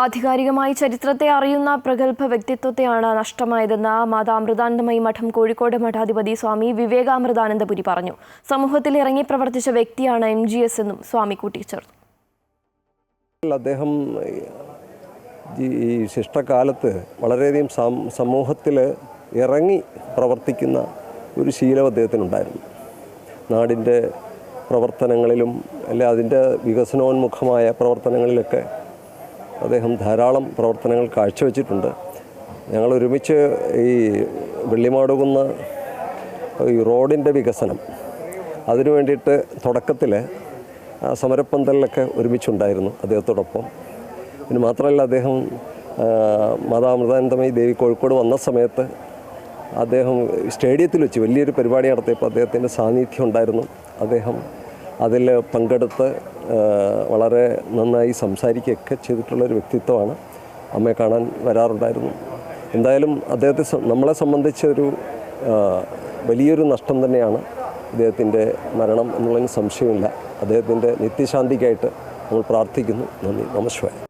ആധികാരികമായി ചരിത്രത്തെ അറിയുന്ന പ്രഗത്ഭ വ്യക്തിത്വത്തെയാണ് നഷ്ടമായതെന്ന് മാതാമൃതാനന്ദമയി മഠം കോഴിക്കോട് മഠാധിപതി സ്വാമി വിവേകാമൃതാനന്ദപുരി പറഞ്ഞു. സമൂഹത്തിൽ ഇറങ്ങി പ്രവർത്തിച്ച വ്യക്തിയാണ് എം ജി എസ് എന്നും സ്വാമി കൂട്ടിച്ചേർത്തു. അദ്ദേഹം ഈ ശിഷ്ടകാലത്ത് വളരെയധികം സമൂഹത്തിൽ ഇറങ്ങി പ്രവർത്തിക്കുന്ന ഒരു ശീലം അദ്ദേഹത്തിനുണ്ടായിരുന്നു. നാടിന്റെ പ്രവർത്തനങ്ങളിലും അല്ലെ അതിന്റെ വികസനോന്മുഖമായ പ്രവർത്തനങ്ങളിലൊക്കെ അദ്ദേഹം ധാരാളം പ്രവർത്തനങ്ങൾ കാഴ്ചവെച്ചിട്ടുണ്ട്. ഞങ്ങൾ ഒരുമിച്ച് ഈ വെള്ളിമാടുകുന്ന ഈ റോഡിന്റെ വികസനം അതിനു വേണ്ടിയിട്ട് തുടക്കത്തിൽ സമരപ്പന്തലിലൊക്കെ ഒരുമിച്ചുണ്ടായിരുന്നു അദ്ദേഹത്തോടൊപ്പം. പിന്നെ മാത്രമല്ല അദ്ദേഹം മാതാമൃതാനന്ദമയി ദേവി കോഴിക്കോട് വന്ന സമയത്ത് അദ്ദേഹം സ്റ്റേഡിയത്തിൽ വെച്ച് വലിയൊരു പരിപാടി നടത്തിയപ്പോൾ അദ്ദേഹത്തിന്റെ സാന്നിധ്യം ഉണ്ടായിരുന്നു. അദ്ദേഹം അതിൽ പങ്കെടുത്ത് വളരെ നന്നായി സംസാരിക്കുകയൊക്കെ ചെയ്തിട്ടുള്ള ഒരു വ്യക്തിത്വമാണ് അമ്മയെ കാണാൻ വരാറുണ്ടായിരുന്നു. എന്തായാലും അദ്ദേഹത്തെ നമ്മളെ സംബന്ധിച്ചൊരു വലിയൊരു നഷ്ടം തന്നെയാണ് അദ്ദേഹത്തിന്റെ മരണം എന്നുള്ളതിന് സംശയമില്ല. അദ്ദേഹത്തിന്റെ നിത്യശാന്തിക്കായിട്ട് നമ്മൾ പ്രാർത്ഥിക്കുന്നു. നന്ദി. നമസ്കാരം.